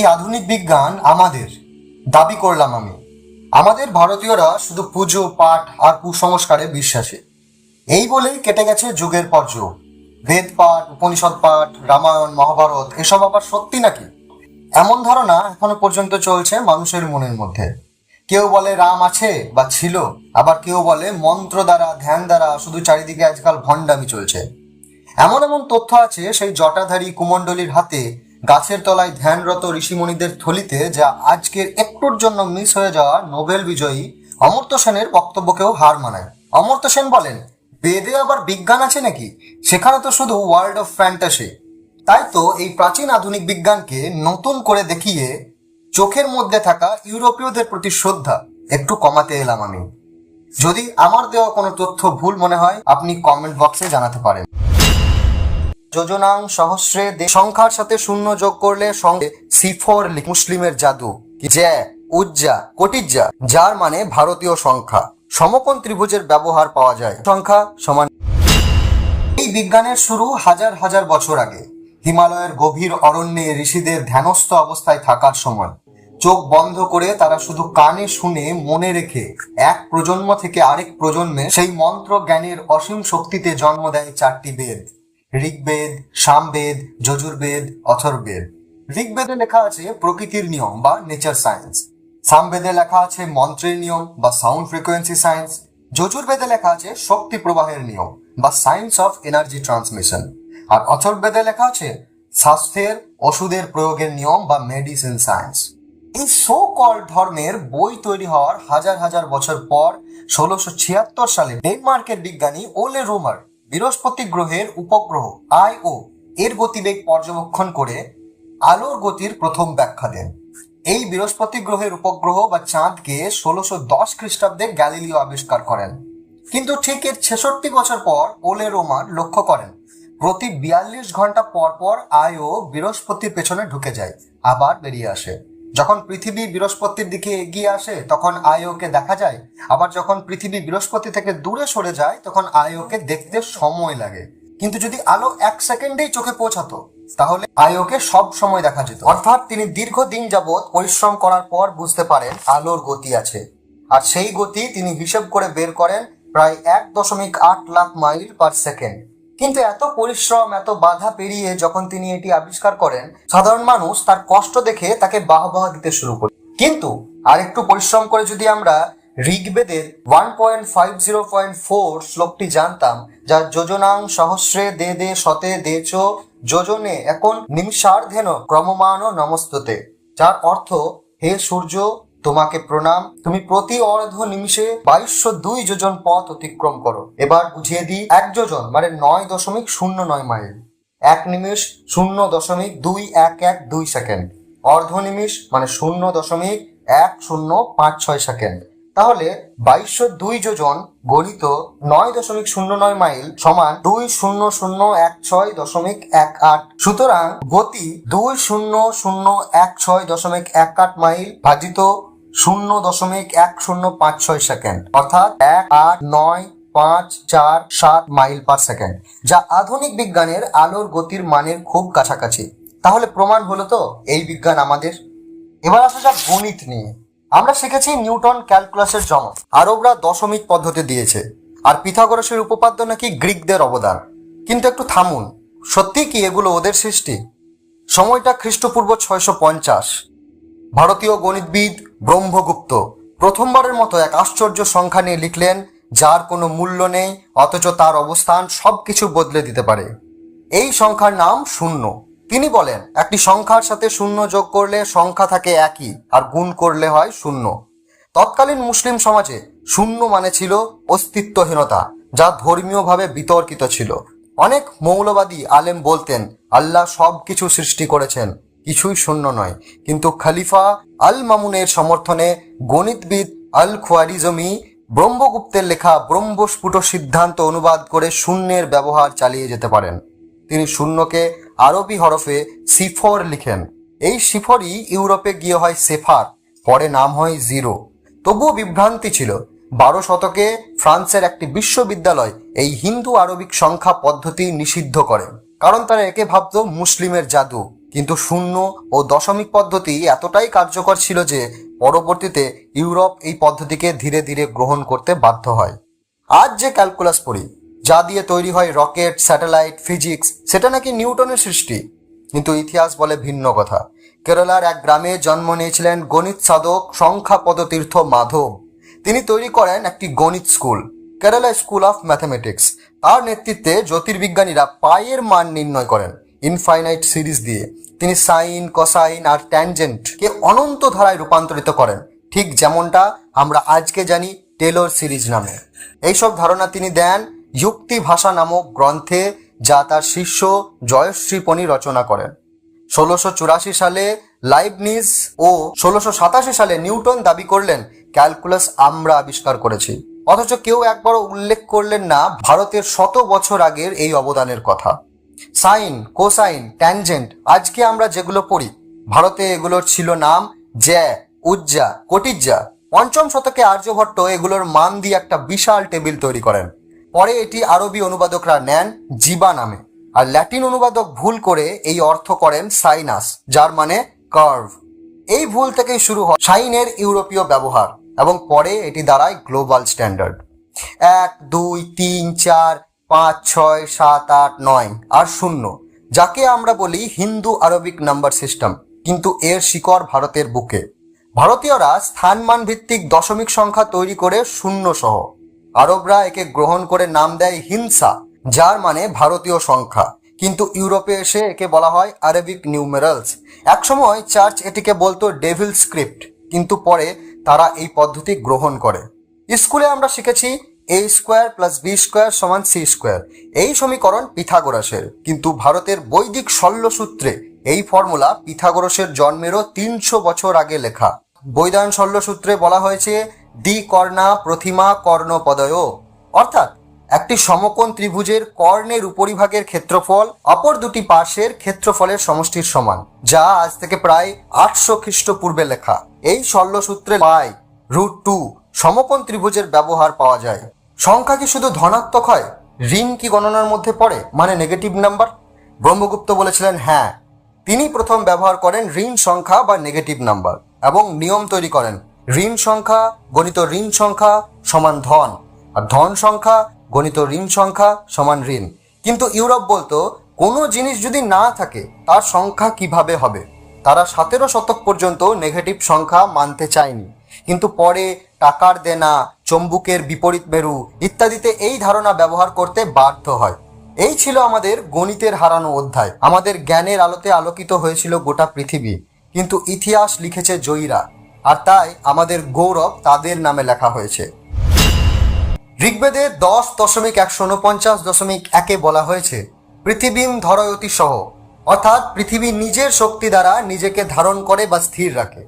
এই আধুনিক বিজ্ঞান আমাদের দাবি করলাম আমি। আমাদের ভারতীয়রা শুধু পুজো, পাঠ আর কুসংস্কারে বিশ্বাসী। এই বলেই কেটে গেছে যুগের পর যুগ। বেদ পাঠ, উপনিষদ পাঠ, রামায়ণ, মহাভারত, এসব আবার সত্যি নাকি? এমন ধারণা এখনও পর্যন্ত চলছে মানুষের মনের মধ্যে। কেউ বলে রাম আছে বা ছিল, আবার কেউ বলে মন্ত্র দ্বারা, ধ্যান দ্বারা শুধু চারিদিকে আজকাল ভণ্ডামি চলছে। এমন এমন তথ্য আছে সেই জটাধারী কুমণ্ডলীর হাতে গাছের তলায় ধ্যানরত ঋষিমণিদের থলিতে যা আজকের একটুর জন্য মিস হয়ে যাওয়া নোবেল বিজয়ী অমর্ত্য সেনের বক্তব্যকেও হার মানায়। অমর্ত্য সেন বলেন, বেদে আবার বিজ্ঞান আছে নাকি? সেখানে তো শুধু ওয়ার্ল্ড অফ ফ্যান্টাসি তাই তো এই প্রাচীন আধুনিক বিজ্ঞানকে নতুন করে দেখিয়ে চোখের মধ্যে থাকা ইউরোপীয়দের প্রতি শ্রদ্ধা একটু কমাতে এলাম আমি। যদি আমার দেওয়া কোনো তথ্য ভুল মনে হয়, আপনি কমেন্ট বক্সে জানাতে পারেন। যোজনাং সহস্রে সংখ্যার সাথে শূন্য যোগ করলে সিফর মুসলিমের জাদু জ্যা উজ্জা, কটিজ্জা, যার মানে ভারতীয় সংখ্যা। সমকোণ ত্রিভুজের ব্যবহার পাওয়া যায়। সংখ্যা সমান এই বিজ্ঞানের শুরু হাজার হাজার বছর আগে। হিমালয়ের গভীর অরণ্যে ঋষিদের ধ্যানস্থ অবস্থায় থাকার সময়। চোখ বন্ধ করে তারা শুধু কানে শুনে মনে রেখে এক প্রজন্ম থেকে আরেক প্রজন্মে সেই মন্ত্র জ্ঞানের অসীম শক্তিতে জন্ম দেয় চারটি বেদ। ঋগ্বেদ, সামবেদ, যজুর্বেদ, অথর্বেদ। ঋগ্বেদে লেখা আছে প্রকৃতির নিয়ম বা নেচার সায়েন্স সামবেদে লেখা আছে মন্ত্রের নিয়ম বা সাউন্ড ফ্রিকোয়েন্সি সায়েন্স যজুর্বেদে লেখা আছে শক্তি প্রবাহের নিয়ম বা সায়েন্স অফ এনার্জি ট্রান্সমিশন আর অথর্বেদে লেখা আছে স্বাস্থ্যের, ওষুধের প্রয়োগের নিয়ম বা মেডিসিন সায়েন্স এই সো কল ধর্মের বই তৈরি হওয়ার হাজার হাজার বছর পর ষোলোশো ছিয়াত্তর সালে ডেনমার্কের বিজ্ঞানী ওলে রোমার বৃহস্পতি গ্রহের উপগ্রহ আইও এর গতিবেগ পর্যবেক্ষণ করে আলোর গতির প্রথম ব্যাখ্যা দেন। এই বৃহস্পতি গ্রহের উপগ্রহ বা চাঁদকে ষোলোশো দশ খ্রিস্টাব্দে গ্যালিলিও আবিষ্কার করেন। কিন্তু ঠিক এর ছেষট্টি বছর পর ওলে রোমার লক্ষ্য করেন, প্রতি বিয়াল্লিশ ঘণ্টা পর পর আয়ও বৃহস্পতির পেছনে ঢুকে যায়, আবার বেরিয়ে আসে। যখন পৃথিবী বৃহস্পতির দিকে এগিয়ে আসে, তখন আয়োকে দেখা যায়। আবার যখন পৃথিবী বৃহস্পতি থেকে দূরে সরে যায়, তখন আয়োকে দেখতে সময় লাগে। কিন্তু যদি আলো এক সেকেন্ডেই চোখে পৌঁছাতো, তাহলে আয়োকে সব সময় দেখা যেত। অর্থাৎ তিনি দীর্ঘদিন যাবৎ পরিশ্রম করার পর বুঝতে পারেন আলোর গতি আছে। আর সেই গতি তিনি হিসেব করে বের করেন প্রায় এক দশমিক আট লাখ মাইল পার সেকেন্ড। কিন্তু এত পরিশ্রম, এত বাধা পেরিয়ে যখন তিনি এটি আবিষ্কার করেন, সাধারণ মানুষ তার কষ্ট দেখে তাকে বাহবাহ দিতে শুরু করে কিন্তু আর একটু পরিশ্রম করে যদি আমরা ঋগ্বেদের one point five zero point four শ্লোকটি জানতাম, যা যোজনাং সহস্রে দে দে শতে দেচ যোজনে এখন নিমিষার্ধেন ক্রমমান নমস্ততে, যার অর্থ, হে সূর্য তোমাকে প্রণাম। তুমি প্রতি অর্ধ নিমিষে বাইশশো দুই যোজন পথ অতিক্রম করো। এবার বুঝিয়ে দিই, এক যোজন মানে নয় দশমিক শূন্য নয় মাইল। এক নিমিষ শূন্য দশমিক দুই এক এক দুই সেকেন্ড। অর্ধ নিমিষ মানে শূন্য দশমিক এক শূন্য পাঁচ ছয় সেকেন্ড। তাহলে বাইশশো দুই যোজন গণিত নয় দশমিক শূন্য নয় মাইল সমান দুই শূন্য শূন্য এক ছয় দশমিক এক আট। সুতরাং গতি দুই শূন্য শূন্য এক ছয় দশমিক এক আট মাইল ভাজিত শূন্য দশমিক এক শূন্য পাঁচ ছয় সেকেন্ড, অর্থাৎ এক আট নয় পাঁচ চার সাত মাইল পার সেকেন্ড। যা আধুনিক বিজ্ঞানের আলোর গতির মানের খুব কাছাকাছি। তাহলে প্রমাণ হলো তো এই বিজ্ঞান আমাদের? এবার আসা যাক গণিত নিয়ে। আমরা শিখেছি নিউটন ক্যালকুলাসের জমক আরবরা দশমিক পদ্ধতি দিয়েছে। আর পিথাগোরাসের উপপাদ্য নাকি গ্রিকদের অবদান। কিন্তু একটু থামুন সত্যি কি এগুলো ওদের সৃষ্টি? সময়টা খ্রিস্টপূর্ব ছয়শো পঞ্চাশ। ভারতীয় গণিতবিদ ব্রহ্মগুপ্ত। প্রথমবারের মতো এক আশ্চর্য সংখ্যা নিয়ে লিখলেন, যার কোনো মূল্য নেই, অথচ তার অবস্থান সবকিছু বদলে দিতে পারে। এই সংখ্যার নাম শূন্য। তিনি বলেন, একটি সংখ্যার সাথে শূন্য যোগ করলে সংখ্যা থাকে একই, আর গুণ করলে হয় শূন্য। তৎকালীন মুসলিম সমাজে শূন্য মানে ছিল অস্তিত্বহীনতা, যা ধর্মীয়ভাবে বিতর্কিত ছিল। অনেক মৌলবাদী আলেম বলতেন, আল্লাহ সব কিছু সৃষ্টি করেছেন। কিছুই শূন্য নয়। কিন্তু খালিফা আল মামুনের সমর্থনে গণিতবিদ আল খোয়ারিজমি ব্রহ্মগুপ্তের লেখা ব্রহ্মস্ফুট সিদ্ধান্ত অনুবাদ করে শূন্যের ব্যবহার চালিয়ে যেতে পারেন। তিনি শূন্যকে আরবি হরফে সিফর লিখেন। এই সিফরই ইউরোপে গিয়ে হয় সেফার, পরে নাম হয় জিরো। তবুও বিভ্রান্তি ছিল। বারো শতকে ফ্রান্সের একটি বিশ্ববিদ্যালয় এই হিন্দু আরবিক সংখ্যা পদ্ধতি নিষিদ্ধ করে। কারণ তারা একে ভাবত মুসলিমের জাদু। কিন্তু শূন্য ও দশমিক পদ্ধতি এতটাই কার্যকর ছিল যে পরবর্তীতে ইউরোপ এই পদ্ধতিকে ধীরে ধীরে গ্রহণ করতে বাধ্য হয়। আজ যে ক্যালকুলাস পড়ি, যা দিয়ে তৈরি হয় রকেট, স্যাটেলাইট, ফিজিক্স, সেটা নাকি নিউটনের সৃষ্টি? কিন্তু ইতিহাস বলে ভিন্ন কথা। কেরালার এক গ্রামে জন্ম নিয়েছিলেন গণিত সাধক সংখ্যা পদতীর্থ মাধব। তিনি তৈরি করেন একটি গণিত school, Kerala school of mathematics. তার নেতৃত্বে জ্যোতির্বিজ্ঞানীরা পায়ের মান নির্ণয় করেন। ইনফাইনাইট সিরিজ দিয়ে তিনি সাইন কসাইন আর ট্যানজেন্ট কে অনন্ত ধারায় রূপান্তরিত করেন। ঠিক যেমনটা আমরা আজকে জানি টেলর সিরিজ নামে। এইসব ধারণা তিনি দেন যুক্তি ভাষা নামক গ্রন্থে, যা তার শিষ্য জয়শ্রী পণি রচনা করেন। ষোলোশো চুরাশি সালে লাইবনিজ ও ষোলোশো সাতাশি সালে নিউটন দাবি করলেন, ক্যালকুলাস আমরা আবিষ্কার করেছি। অথচ কেউ একবারও উল্লেখ করলেন না ভারতের শত বছর আগের এই অবদানের কথা। সাইন, কোসাইন, ট্যানজেন্ট, আজকে আমরা যেগুলো পড়ি, ভারতে এগুলোর ছিল নাম জ্যা উজ্জা, কটিজ্জা। পঞ্চম শতকে আর্যভট্ট এগুলোর মান দিয়ে একটা বিশাল টেবিল তৈরি করেন। পরে এটি আরবি অনুবাদকরা নেন জিবা নামে। আর ল্যাটিন অনুবাদক ভুল করে এই অর্থ করেন সাইনাস, যার মানে কার্ভ এই ভুল থেকেই শুরু হয় সাইনের ইউরোপীয় ব্যবহার, এবং পরে এটি দাঁড়ায় গ্লোবাল স্ট্যান্ডার্ড এক, দুই, তিন, চার পাঁচ, ছয়, সাত, আট, নয় আর শূন্য, যাকে আমরা বলি হিন্দু আরবিক নাম্বার সিস্টেম, কিন্তু এর শিকড় ভারতের বুকে। ভারতীয়রা স্থানমান ভিত্তিক দশমিক সংখ্যা তৈরি করে শূন্য সহ। আরবরা একে গ্রহণ করে নাম দেয় হিংসা, যার মানে ভারতীয় সংখ্যা। কিন্তু ইউরোপে এসে একে বলা হয় আরবিক নিউমেরালস একসময় চার্চ এটিকে বলতো ডেভিল স্ক্রিপ্ট কিন্তু পরে তারা এই পদ্ধতি গ্রহণ করে। স্কুলে আমরা শিখেছি A square plus B square সমান সি স্কোয়ার এই সমীকরণ পিথাগোরাসের। কিন্তু ভারতের বৈদিক শল্যসূত্রে এই ফর্মুলা পিথাগোরাসের জন্মেরও তিনশো বছর আগে লেখা। বৈদান শল্যসূত্রে বলা হয়েছে, দ্বি কর্ণা প্রতিমা কর্ণপদয়। অর্থাৎ একটি সমকোণ ত্রিভুজের কর্ণের উপরিভাগের ক্ষেত্রফল, অপর দুটি পার্শ্বের ক্ষেত্রফলের সমষ্টির সমান, যা আজ থেকে প্রায় আটশো খ্রিস্টপূর্বে লেখা। এই শল্যসূত্রে পাই, রুট টু, সমকোণ ত্রিভুজের ব্যবহার পাওয়া যায়। সংখ্যা কি শুধু ধনাত্মক হয়? ঋণ কি গণনার মধ্যে পড়ে? মানে নেগেটিভ নাম্বার ব্রহ্মগুপ্ত বলেছিলেন হ্যাঁ। তিনি প্রথম ব্যবহার করেন ঋণ সংখ্যা বা নেগেটিভ নাম্বার এবং নিয়ম তৈরি করেন। ঋণ সংখ্যা গণিত ঋণ সংখ্যা সমান ধন আর ধন সংখ্যা গণিত ঋণ সংখ্যা সমান ঋণ। কিন্তু ইউরোপ বলতো, কোনো জিনিস যদি না থাকে, তার সংখ্যা কীভাবে হবে? তারা সতেরো শতক পর্যন্ত নেগেটিভ সংখ্যা মানতে চায়নি। কিন্তু পরে টাকার দেনা, চম্বুকের বিপরীত মেরু ইত্যাদিতে এই ধারণা ব্যবহার করতে বাধ্য হয়। এই ছিল আমাদের গণিতের হারানো অধ্যায়। আমাদের জ্ঞানের আলোতে আলোকিত হয়েছিল গোটা পৃথিবী। কিন্তু ইতিহাস লিখেছে জয়ীরা। আর তাই আমাদের গৌরব তাদের নামে লেখা হয়েছে। ঋগ্বেদে দশ দশমিক একশো উনপঞ্চাশ দশমিক একে বলা হয়েছে, পৃথিবীম ধরয়তি সহ। অর্থাৎ পৃথিবী নিজের শক্তি দ্বারা নিজেকে ধারণ করে বা স্থির রাখে।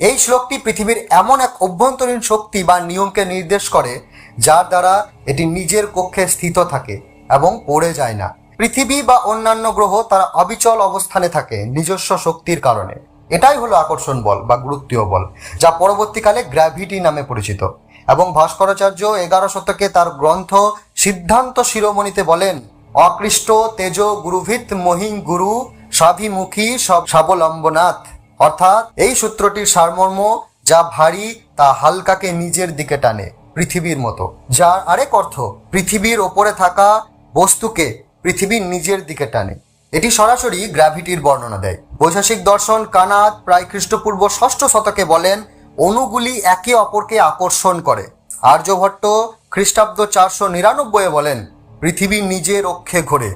এই শ্লোকটি পৃথিবীর এমন এক অভ্যন্তরীণ শক্তি বা নিয়মকে নির্দেশ করে, যার দ্বারা এটি নিজের কক্ষে স্থিত থাকে এবং পড়ে যায় না। পৃথিবী বা অন্যান্য গ্রহ তারা অবিচল অবস্থানে থাকে নিজস্ব শক্তির কারণে। এটাই হলো আকর্ষণ বল বা গুরুত্বীয় বল, যা পরবর্তীকালে গ্র্যাভিটি নামে পরিচিত। এবং ভাস্করাচার্য এগারো শতকে তার গ্রন্থ সিদ্ধান্ত শিরোমণিতে বলেন, অকৃষ্ট তেজ গুরুভিত মহিং গুরু স্বাভিমুখী সব স্বাবলম্বনাথ। অর্থাৎ এই সূত্রটির সারমর্ম যা ভারী তা হালকাকে নিজের দিকে টানে, পৃথিবীর মতো। যার আরেক অর্থ, পৃথিবীর ওপরে থাকা বস্তুকে পৃথিবীর নিজের দিকে টানে। এটি সরাসরি গ্র্যাভিটির বর্ণনা দেয়। বৈশাসিক দর্শন কানাদ প্রায় খ্রিস্টপূর্ব ষষ্ঠ শতকে বলেন, অণুগুলি একে অপরকে আকর্ষণ করে। আর্যভট্ট খ্রিস্টাব্দ চারশো নিরানব্বই বলেন, পৃথিবী নিজের অক্ষে ঘোরে।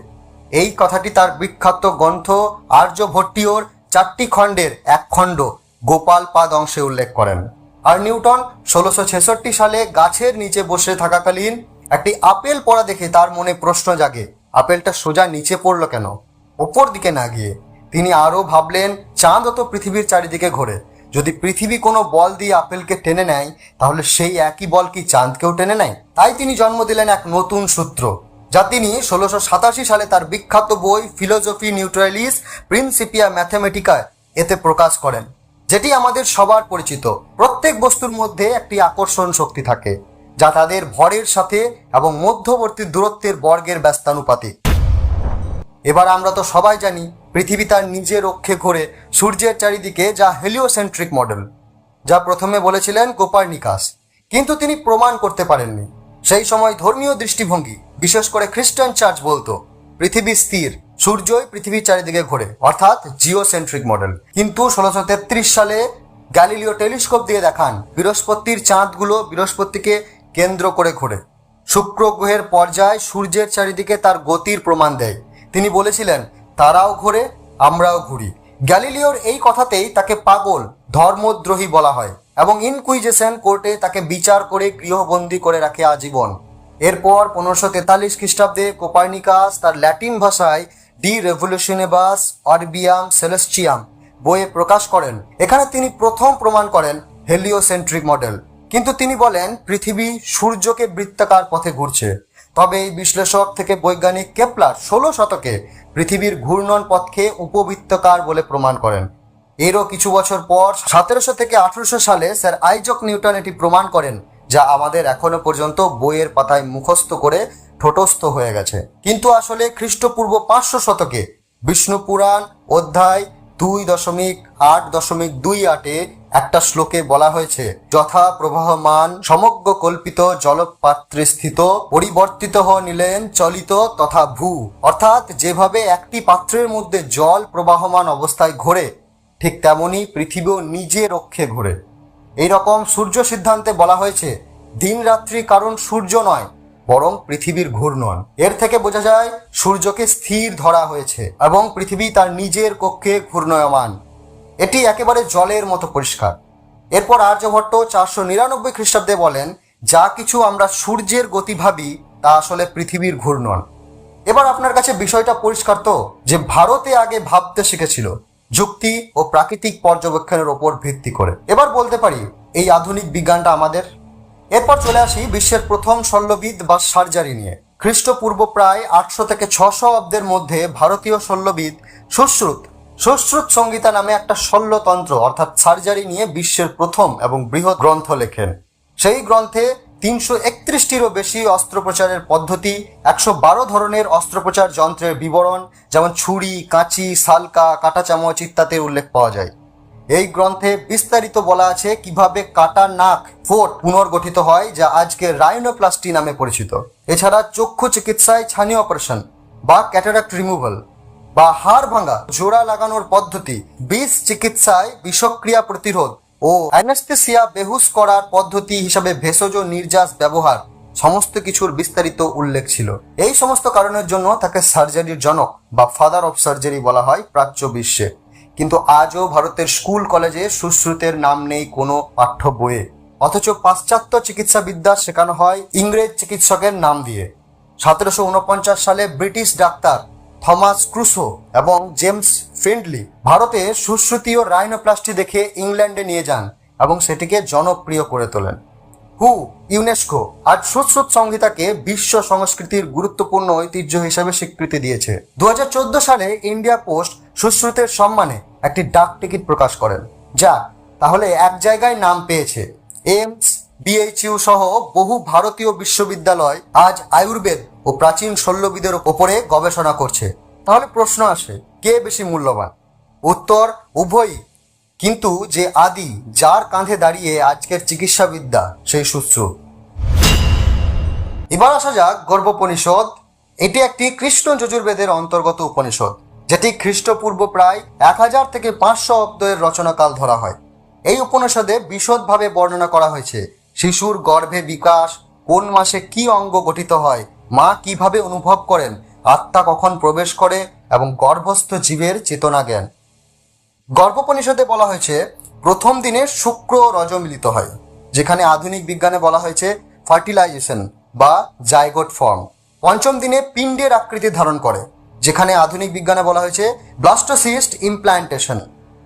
এই কথাটি তার বিখ্যাত গ্রন্থ আর্যভট্টীয়র চারটি খণ্ডের এক খণ্ড গোপাল পাদ অংশে উল্লেখ করেন। আর নিউটন ষোলোশো ছেষট্টি সালে গাছের নিচে বসে থাকাকালীন একটি আপেল পড়া দেখে তার মনে প্রশ্ন জাগে, আপেলটা সোজা নিচে পড়ল কেন? ওপর দিকে না গিয়ে তিনি আরও ভাবলেন, চাঁদ তো পৃথিবীর চারিদিকে ঘোরে। যদি পৃথিবী কোনো বল দিয়ে আপেলকে টেনে নেয়, তাহলে সেই একই বল কি চাঁদকেও টেনে নেয়? তাই তিনি জন্ম দিলেন এক নতুন সূত্র। যা তিনি ষোলোশো সাতাশি সালে তার বিখ্যাত বই ফিলোজফি নিউট্রালিস প্রিন্সিপিয়া ম্যাথামেটিকায় এতে প্রকাশ করেন, যেটি আমাদের সবার পরিচিত। প্রত্যেক বস্তুর মধ্যে একটি আকর্ষণ শক্তি থাকে, যা তাদের ভরের সাথে এবং মধ্যবর্তী দূরত্বের বর্গের ব্যস্তানুপাতিক। এবার আমরা তো সবাই জানি, পৃথিবী তার নিজের অক্ষে ঘোরে সূর্যের চারিদিকে যা হেলিওসেন্ট্রিক মডেল, যা প্রথমে বলেছিলেন কোপারনিকাস, কিন্তু তিনি প্রমাণ করতে পারেননি। সেই সময় ধর্মীয় দৃষ্টিভঙ্গি, বিশেষ করে খ্রিস্টান চার্চ বলতো, পৃথিবী স্থির, সূর্যই পৃথিবীর চারিদিকে ঘোরে, অর্থাৎ জিওসেন্ট্রিক মডেল। কিন্তু ষোলোশো তেত্রিশ সালে গ্যালিলিও টেলিস্কোপ দিয়ে দেখান, বৃহস্পতির চাঁদগুলো বৃহস্পতিকে কেন্দ্র করে ঘোরে। শুক্র গ্রহের পর্যায় সূর্যের চারিদিকে তার গতির প্রমাণ দেয়। তিনি বলেছিলেন, তারাও ঘোরে, আমরাও ঘুরি। গ্যালিলিওর এই কথাতেই তাকে পাগল, ধর্মদ্রোহী বলা হয়। এবং ইনকুইজেশন কোর্টে তাকে বিচার করে গৃহবন্দী করে রাখে আজীবন। এরপর পনেরোশো তেতাল্লিশ খ্রিস্টাব্দে কোপার্নিকাস তার ল্যাটিন ভাষায় ডি রেভলিউশনেবাস অরবিয়াম সেলেস্টিয়াম বইয়ে প্রকাশ করেন। এখানে তিনি প্রথম প্রমাণ করেন হেলিওসেন্ট্রিক মডেল। কিন্তু তিনি বলেন, পৃথিবী সূর্যকে বৃত্তাকার পথে ঘুরছে। তবে এই বিশ্লেষক থেকে বৈজ্ঞানিক কেপলার ষোলো শতকে পৃথিবীর ঘূর্ণন পথকে উপবৃত্তকার বলে প্রমাণ করেন। এরও কিছু বছর পর সতেরোশো থেকে আঠারোশো সালে স্যার আইজক নিউটন এটি প্রমাণ করেন, যা আমাদের এখনও পর্যন্ত বইয়ের পাতায় মুখস্থ করে ঠোঁটস্থ হয়ে গেছে। কিন্তু আসলে খ্রিস্টপূর্ব পাঁচশো শতকে বিষ্ণু পুরাণ অধ্যায় দুই দশমিক আট দশমিক দুই আটে একটা শ্লোকে বলা হয়েছে, যথা প্রবাহমান সমগ্র কল্পিত জলপাত্রে স্থিত, পরিবর্তিত হওয়া নিলেন, চলিত তথা ভূ। অর্থাৎ যেভাবে একটি পাত্রের মধ্যে জল প্রবাহমান অবস্থায় ঘোরে ঠিক তেমনি পৃথিবীও নিজে রক্ষে ঘোরে। এই রকম সূর্য সিদ্ধান্তে বলা হয়েছে দিন রাত্রি কারণ সূর্য নয়, বরং পৃথিবীর ঘূর্ণন এর থেকে বোঝা যায়, সূর্যকে স্থির ধরা হয়েছে এবং পৃথিবী তার নিজের কক্ষে ঘূর্ণয়মান। এটি একেবারে জলের মতো পরিষ্কার। এরপর আর্যভট্ট চারশো নিরানব্বই খ্রিস্টাব্দে বলেন, যা কিছু আমরা সূর্যের গতি ভাবি, তা আসলে পৃথিবীর ঘূর্ণন। এবার আপনার কাছে বিষয়টা পরিষ্কার তো, যে ভারতে আগে ভাবতে শিখেছিল। যুক্তি ও প্রাকৃতিক পর্যবেক্ষণের ওপর ভিত্তি করে। এবার বলতে পারি, এই আধুনিক বিজ্ঞানটা আমাদের? এরপর চলে আসি বিশ্বের প্রথম শল্যবিদ বা সার্জারি নিয়ে। খ্রিস্টপূর্ব প্রায় আটশো থেকে ছশো অব্দের মধ্যে ভারতীয় শল্যবিদ সুশ্রুত। সুশ্রুত সংগীতা নামে একটা শল্যতন্ত্র, অর্থাৎ সার্জারি নিয়ে বিশ্বের প্রথম এবং বৃহৎ গ্রন্থ লেখেন। সেই গ্রন্থে তিনশো একত্রিশটিরও বেশি অস্ত্রোপচারের পদ্ধতি, একশো বারো ধরনের অস্ত্রোপচার যন্ত্রের বিবরণ, যেমন ছুরি, কাঁচি, সালকা, কাঁটা চামচ ইত্যাদির উল্লেখ পাওয়া যায়। এই গ্রন্থে বিস্তারিত বলা আছে কীভাবে কাটা নাক ফোট পুনর্গঠিত হয়, যা আজকে রাইনোপ্লাস্টি নামে পরিচিত। এছাড়া চক্ষু চিকিৎসায় ছানি অপারেশন বা ক্যাটারাক্ট রিমুভাল বা হাড় ভাঙা, জোড়া লাগানোর পদ্ধতি, বিষ চিকিৎসায় বিষক্রিয়া প্রতিরোধ ও অ্যানাস্থেসিয়া বেহুশ করার পদ্ধতি হিসাবে ভেষজ নির্যাস ব্যবহার, সমস্ত কিছুর বিস্তারিত উল্লেখ ছিল। এই সমস্ত কারণের জন্য তাকে সার্জারির জনক বা ফাদার অফ সার্জারি বলা হয় প্রাচ্য বিশ্বে। কিন্তু আজও ভারতের স্কুল কলেজে সুশ্রুতের নাম নেই কোনো পাঠ্য বইয়ে। অথচ পাশ্চাত্য চিকিৎসাবিদ্যা শেখানো হয় ইংরেজ চিকিৎসকের নাম দিয়ে। সতেরোশো উনপঞ্চাশ সালে ব্রিটিশ ডাক্তার থমাস ক্রুসো এবং জেমস ফিন্ডলি ভারতে সুশ্রুতি ও রাইনোপ্লাস্টি দেখে ইংল্যান্ডে নিয়ে যান এবং সেটিকে জনপ্রিয় করে তোলেন। হু, ইউনেস্কো আজ সুশ্রুত সংহিতাকে বিশ্ব সংস্কৃতির গুরুত্বপূর্ণ ঐতিহ্য হিসেবে স্বীকৃতি দিয়েছে। দু হাজার চোদ্দ সালে ইন্ডিয়া পোস্ট সুশ্রুতের সম্মানে একটি ডাক টিকিট প্রকাশ করেন, যা তাহলে এক জায়গায় নাম পেয়েছে। এইমস, বিএইচইউ সহ বহু ভারতীয় বিশ্ববিদ্যালয় আজ আয়ুর্বেদ ও প্রাচীন শল্যবিদের ওপরে গবেষণা করছে। তাহলে প্রশ্ন আসে, কে বেশি মূল্যবান? উত্তর, উভয়ই। কিন্তু যে আদি যার কাঁধে দাঁড়িয়ে আজকের চিকিৎসাবিদ্যা, সেই সূত্র। এবার আসা যাক গর্ভোপনিষদ। এটি একটি কৃষ্ণ যজুর্বেদের অন্তর্গত উপনিষদ, যেটি খ্রিস্টপূর্ব প্রায় এক হাজার থেকে পাঁচশো অব্দের রচনাকাল ধরা হয়। এই উপনিষদে বিশদভাবে বর্ণনা করা হয়েছে, শিশুর গর্ভে বিকাশ, কোন মাসে কি অঙ্গ গঠিত হয় মা কীভাবে অনুভব করেন? আত্মা কখন প্রবেশ করে এবং গর্ভস্থ জীবের চেতনা জ্ঞান? গর্ভোপনিষদে বলা হয়েছে, প্রথম দিনে শুক্র রজ মিলিত হয়, যেখানে আধুনিক বিজ্ঞানে বলা হয়েছে ফার্টিলাইজেশন বা জাইগোট ফর্ম। পঞ্চম দিনে পিণ্ডের আকৃতি ধারণ করে, যেখানে আধুনিক বিজ্ঞানে বলা হয়েছে ব্লাস্টোসিস্ট ইমপ্ল্যান্টেশন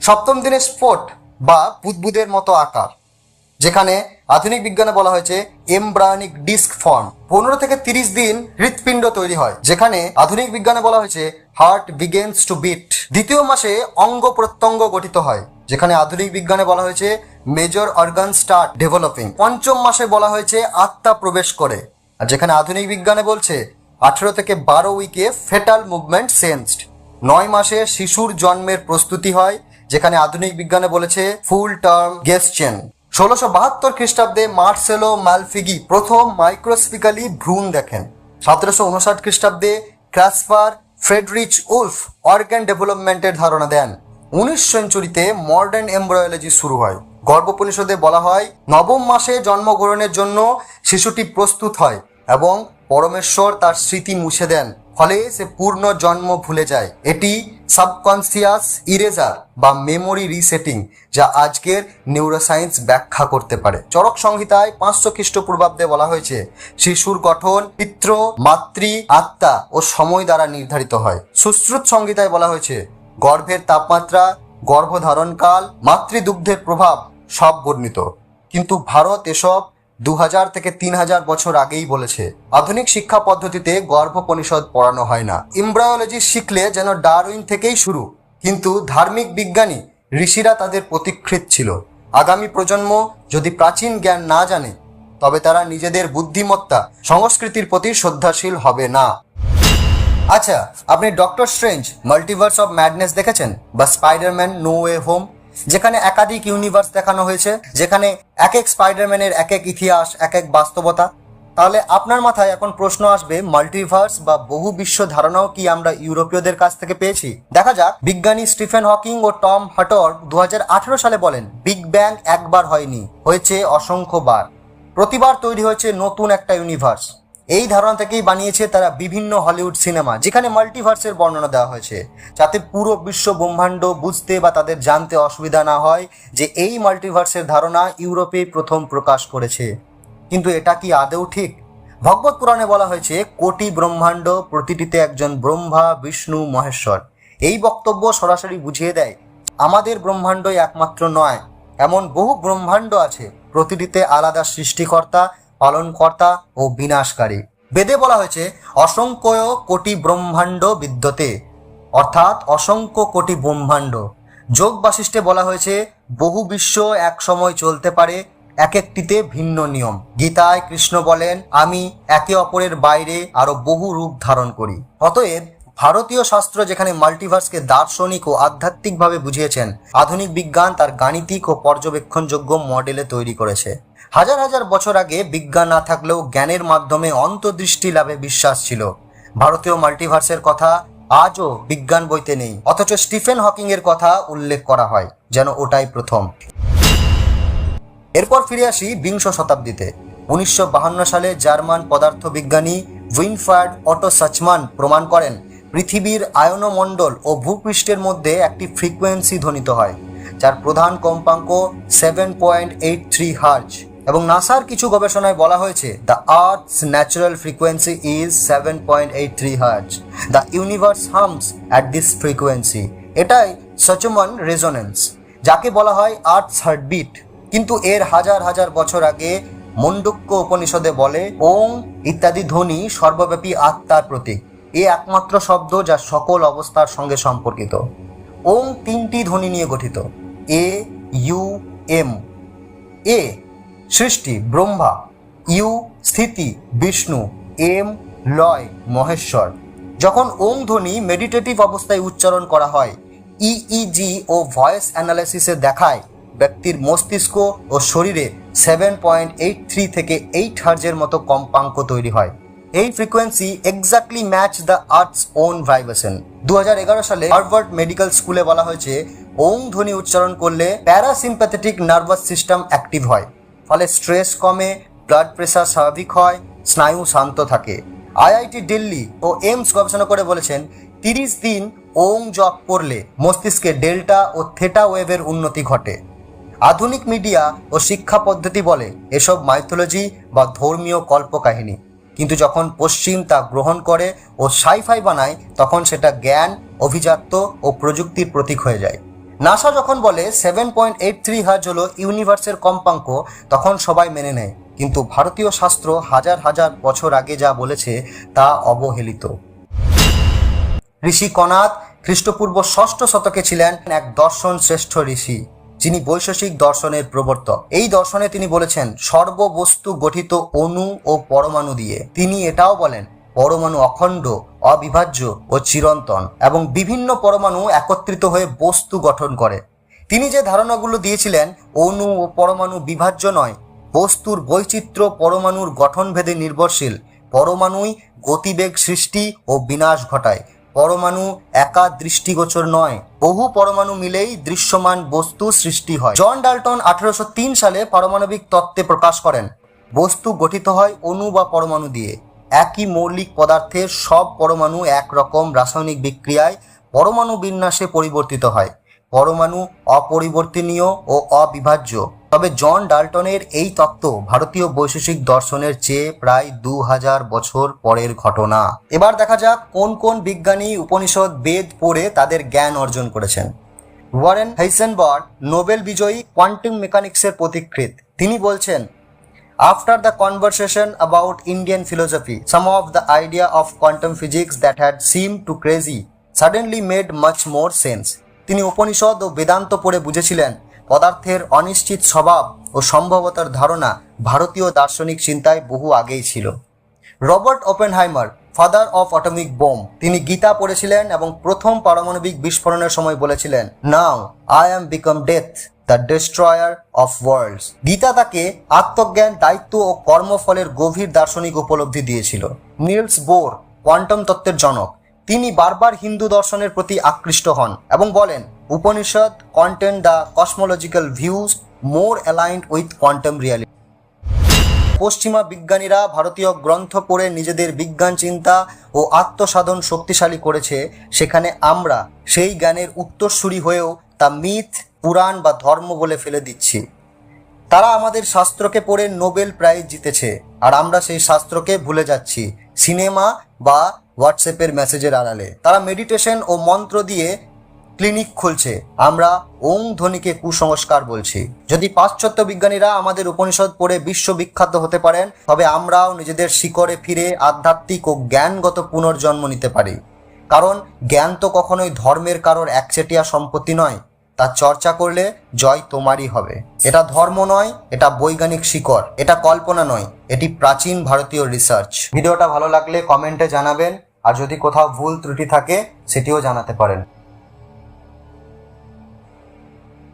সপ্তম দিনে স্পোট বা বুদবুদের মতো আকার, যেখানে আধুনিক বিজ্ঞানে বলা হয়েছে এমব্রায়নিক ডিস্ক ফর্ম। পনেরো থেকে তিরিশ দিন হৃৎপিণ্ড তৈরি হয়, যেখানে আধুনিক বিজ্ঞানে বলা হয়েছে হার্ট বিগেন্স টু বিট দ্বিতীয় মাসে অঙ্গ প্রত্যঙ্গ গঠিত হয়, যেখানে আধুনিক বিজ্ঞানে বলা হয়েছে মেজর অর্গান স্টার্ট ডেভেলপিং পঞ্চম মাসে বলা হয়েছে আত্মা প্রবেশ করে, আর যেখানে আধুনিক বিজ্ঞানে বলছে আঠেরো থেকে বারো উইকে ফেটাল মুভমেন্ট সেন্সড নয় মাসে শিশুর জন্মের প্রস্তুতি হয়, যেখানে আধুনিক বিজ্ঞানে বলেছে ফুল টার্ম গেস্টেন ষোলোশো বাহাত্তর খ্রিস্টাব্দে মার্সেলো ম্যালফিগি প্রথম মাইক্রোস্পিক্যালি ভ্রূণ দেখেন। সতেরোশো উনষাট খ্রিস্টাব্দে ক্রাসপার ফ্রেডরিচ উলফ অর্গ্যান ডেভেলপমেন্টের ধারণা দেন। উনিশ সেঞ্চুরিতে মডার্ন এমব্রয়োলজি শুরু হয়। গর্ভপরিষদে বলা হয়, নবম মাসে জন্মগ্রহণের জন্য শিশুটি প্রস্তুত হয় এবং পরমেশ্বর তার স্মৃতি মুছে দেন। ফলে সে পূর্ণ জন্ম ভুলে যায়। এটি সাবকনসিয়াস ইরেজার বা মেমোরি রিসেটিং যা আজকের নিউরোসায়েন্স ব্যাখ্যা করতে পারে। চরক সংহিতায় পাঁচশো খ্রিস্টপূর্বাব্দে বলা হয়েছে, শিশুর গঠন পিত্র মাতৃ, আত্মা ও সময় দ্বারা নির্ধারিত হয়। সুশ্রুত সংহিতায় বলা হয়েছে, গর্ভের তাপমাত্রা, গর্ভধারণকাল, মাতৃদুগ্ধের প্রভাব সব বর্ণিত। কিন্তু ভারত এসব দু হাজার থেকে তিন হাজার বছর আগেই বলেছে, আধুনিক শিক্ষা পদ্ধতিতে গর্ভপনিষদ পড়ানো হয় না। ইমব্রায়োলজি শিখলে যেন ডারউইন থেকেই শুরু, কিন্তু ধার্মিক বিজ্ঞানী ঋষিরা তাদের প্রতিকৃত ছিল। আগামী প্রজন্ম যদি প্রাচীন জ্ঞান না জানে, তবে তারা নিজেদের বুদ্ধিমত্তা, সংস্কৃতির প্রতি শ্রদ্ধাশীল হবে না। আচ্ছা আপনি Doctor Strange, Multiverse of Madness দেখেছেন? বা স্পাইডারম্যান নো ওয়ে হোম? যেখানে একাধিক ইউনিভার্স দেখানো হয়েছে, যেখানে এক এক স্পাইডারম্যানের এক এক ইতিহাস এক এক বাস্তবতা। তাহলে আপনার মাথায় এখন প্রশ্ন আসবে মাল্টিভার্স বা বহু বিশ্ব ধারণাও কি আমরা ইউরোপীয়দের কাছ থেকে পেয়েছি? দেখা যাক। বিজ্ঞানী স্টিফেন হকিং ও টম হাটর দু সালে বলেন, বিগ ব্যাং একবার হয়নি, হয়েছে অসংখ্যবার। প্রতিবার তৈরি হয়েছে নতুন একটা ইউনিভার্স এই ধারণা থেকেই বানিয়েছে তারা বিভিন্ন হলিউড সিনেমা, যেখানে মাল্টিভার্সের বর্ণনা দেওয়া হয়েছে। যাতে পুরো বিশ্ব ব্রহ্মাণ্ড বুঝতে বা তাদের জানতে অসুবিধা না হয় যে এই মাল্টিভার্সের ধারণা ইউরোপে প্রথম প্রকাশ করেছে। কিন্তু এটা কি আদৌ ঠিক? ভগবত পুরাণে বলা হয়েছে, কোটি ব্রহ্মাণ্ড, প্রতিটিতে একজন ব্রহ্মা, বিষ্ণু, মহেশ্বর। এই বক্তব্য সরাসরি বুঝিয়ে দেয়, আমাদের ব্রহ্মাণ্ডই একমাত্র নয়, এমন বহু ব্রহ্মাণ্ড আছে, প্রতিটিতে আলাদা সৃষ্টিকর্তা পালনকর্তা ও বিনাশকারী। বেদে বলা হয়েছে, অসংখ্য কোটি ব্রহ্মাণ্ড বিদ্যতে। অর্থাৎ অসংখ্য কোটি ব্রহ্মাণ্ড। যোগ বাশিষ্টে বলা হয়েছে, বহু বিশ্ব এক সময় চলতে পারে, এক একটিতে ভিন্ন নিয়ম। গীতায় কৃষ্ণ বলেন, আমি একে অপরের বাইরে আরও বহু রূপ ধারণ করি। অতএব ভারতীয় শাস্ত্র যেখানে মাল্টিভার্সকে দার্শনিক ও আধ্যাত্মিকভাবে বুঝিয়েছেন, আধুনিক বিজ্ঞান তার গাণিতিক ও পর্যবেক্ষণযোগ্য মডেলে তৈরি করেছে। হাজার হাজার বছর আগে বিজ্ঞান না থাকলেও জ্ঞানের মাধ্যমে অন্তর্দৃষ্টি লাভে বিশ্বাস ছিল। ভারতীয় মাল্টিভার্সের কথা আজও বিজ্ঞান বইতে নেই, অথচ স্টিফেন হকিং এর কথা উল্লেখ করা হয়, যেন ওটাই প্রথম। এরপর ফিরে আসি বিংশ শতাব্দীতে। উনিশশো সালে জার্মান পদার্থবিজ্ঞানী উইনফার্ড অটো সাচমান প্রমাণ করেন, পৃথিবীর আয়নমণ্ডল ও ভূপৃষ্ঠের মধ্যে একটি ফ্রিকোয়েন্সি ধ্বনিত হয়, যার প্রধান কম্পাঙ্ক seven point eight three hertz. এবং নাসার কিছু গবেষণায় বলা হয়েছে the Earth's natural frequency is seven point eight three hertz the universe hums at this frequency এটাই সচমন রেজোনেন্স যাকে বলা হয় আর্থস হার্টবিট কিন্তু এর হাজার হাজার বছর আগে মন্ডুক্য উপনিষদে বলে, ওং ইত্যাদি ধ্বনি সর্বব্যাপী আত্মার প্রতীক। এ একমাত্র শব্দ যা সকল অবস্থার সঙ্গে সম্পর্কিত। ওং তিনটি ধ্বনি নিয়ে গঠিত। এ, ইউ, এম। এ সৃষ্টি ব্রহ্মা, ইউ, স্থিতি, বিষ্ণু, এম, লয়, মহেশ্বর। যখন ওং ধ্বনি মেডিটেটিভ অবস্থায় উচ্চারণ করা হয় ইইজি ও ভয়েস অ্যানালাইসিসে দেখায়, ব্যক্তির মস্তিষ্ক ও শরীরে সেভেন পয়েন্ট এইট থ্রি থেকে এইট হার্জের মতো কম্পাঙ্ক তৈরি হয়। এই frequency exactly match the Earth's own vibration দু হাজার এগারো সালে হার্ভার্ড মেডিকেল স্কুলে বলা হয়েছে ওং ধ্বনি উচ্চারণ করলে প্যারাসিম্প্যাথেটিক নার্ভাস সিস্টেম অ্যাক্টিভ হয়। ফলে স্ট্রেস কমে ব্লাড প্রেশার স্বাভাবিক হয়, স্নায়ু শান্ত থাকে। আইআইটি দিল্লি ও এইমস গবেষণা করে বলেছেন, তিরিশ দিন ওং জপ করলে মস্তিষ্কে ডেল্টা ও থেটা ওয়েভের উন্নতি ঘটে। আধুনিক মিডিয়া ও শিক্ষা পদ্ধতি বলে এসব মাইথোলজি বা ধর্মীয় কল্পকাহিনী। কিন্তু যখন পশ্চিম তা গ্রহণ করে ও সাইফাই বানায়, তখন সেটা জ্ঞান, অভিজাত্য ও প্রযুক্তির প্রতীক হয়ে যায়। নাসা যখন বলে seven point eight three hertz হলো ইউনিভার্সের কম্পাঙ্ক, তখন সবাই মেনে নেয়। কিন্তু ভারতীয় শাস্ত্র হাজার হাজার বছর আগে যা বলেছে, তা অবহেলিত। ঋষি কনাদ খ্রিস্টপূর্ব ষষ্ঠ শতকে ছিলেন এক দর্শন শ্রেষ্ঠ ঋষি, যিনি বৈশেষিক দর্শনের প্রবর্তক। এই দর্শনে তিনি বলেছেন, সর্ববস্তু গঠিত অণু ও পরমাণু দিয়ে। তিনি এটাও বলেন পরমাণু অখণ্ড, অবিভাজ্য ও চিরন্তন এবং বিভিন্ন পরমাণু একত্রিত হয়ে বস্তু গঠন করে। তিনি যে ধারণাগুলো দিয়েছিলেন, অণু ও পরমাণু বিভাজ্য নয়, বস্তুর বৈচিত্র্য পরমাণুর গঠনভেদে নির্ভরশীল। পরমাণুই গতিবেগ সৃষ্টি ও বিনাশ ঘটায়। পরমাণু একা দৃষ্টিগোচর নয়, বহু পরমাণু মিলেই দৃশ্যমান বস্তু সৃষ্টি হয়। জন ডাল্টন আঠারোশো তিন সালে পারমাণবিক তত্ত্বে প্রকাশ করেন, বস্তু গঠিত হয় অণু বা পরমাণু দিয়ে। একই মৌলিক পদার্থের সব পরমাণু একরকম রাসায়নিক বিক্রিয়ায় পরমাণু বিন্যাসে পরিবর্তিত হয়। পরমাণু অপরিবর্তনীয় ও অবিভাজ্য। তবে জন ডাল্টনের এই তত্ত্ব ভারতীয় বৈশেষিক দর্শনের চেয়ে প্রায় দু হাজার বছর পরের ঘটনা। এবার দেখা যাক কোন কোন বিজ্ঞানী উপনিষদ বেদ পড়ে তাদের জ্ঞান অর্জন করেছেন। ওয়ারেন হেইসেনবার্গ নোবেল বিজয়ী কোয়ান্টাম মেকানিক্সের পথিকৃৎ। তিনি বলছেন After the conversation about Indian philosophy, some of the idea of quantum physics that had seemed too crazy suddenly made much more sense. তিনি উপনিষদ ও বেদান্ত পড়ে বুঝেছিলেন পদার্থের অনিশ্চিত স্বভাব ও সম্ভবতার ধারণা ভারতীয় দার্শনিক চিন্তায় বহু আগেই ছিল Robert Oppenheimer father of atomic bomb তিনি গীতা পড়েছিলেন এবং প্রথম পারমাণবিক বিস্ফোরণের সময় বলেছিলেন now I am become death the destroyer of worlds. Gita তাকে আত্মজ্ঞান, দায়িত্ব ও কর্মফলের গভীর দার্শনিক উপলব্ধি দিয়েছিল। নিলস বোর, কোয়ান্টাম তত্ত্বের জনক। তিনি বারবার হিন্দু দর্শনের প্রতি আকৃষ্ট হন এবং বলেন, Upanishad contain the cosmological views more aligned with quantum reality. পশ্চিমা বিজ্ঞানীরা ভারতীয় গ্রন্থ পড়ে নিজেদের বিজ্ঞান চিন্তা ও আত্মসাধন শক্তিশালী করেছে। সেখানে আমরা সেই জ্ঞানের উত্তরসূরি হয়েও তা মিথ পুরাণ বা ধর্ম বলে ফেলে দিচ্ছি। তারা আমাদের শাস্ত্রকে পড়ে নোবেল প্রাইজ জিতেছে, আর আমরা সেই শাস্ত্রকে ভুলে যাচ্ছি, সিনেমা বা হোয়াটসঅ্যাপের মেসেজের আড়ালে। তারা মেডিটেশন ও মন্ত্র দিয়ে ক্লিনিক খুলছে। আমরা ওং ধ্বনিকে কুসংস্কার বলছি। যদি পাশ্চাত্য বিজ্ঞানীরা আমাদের উপনিষদ পড়ে বিশ্ববিখ্যাত হতে পারেন, তবে আমরাও নিজেদের শিকড়ে ফিরে আধ্যাত্মিক ও জ্ঞানগত পুনর্জন্ম নিতে পারি। কারণ জ্ঞান তো কখনোই ধর্মের কারোর একচেটিয়া সম্পত্তি নয়। তা চর্চা করলে জয় তোমারই হবে। এটা ধর্ম নয়, এটা বৈজ্ঞানিক শিকড়, এটা কল্পনা নয়, এটি প্রাচীন ভারতীয় রিসার্চ ভিডিওটা ভালো লাগলে কমেন্টে জানাবেন, আর যদি কোথাও ভুল ত্রুটি থাকে, সেটিও জানাতে পারেন।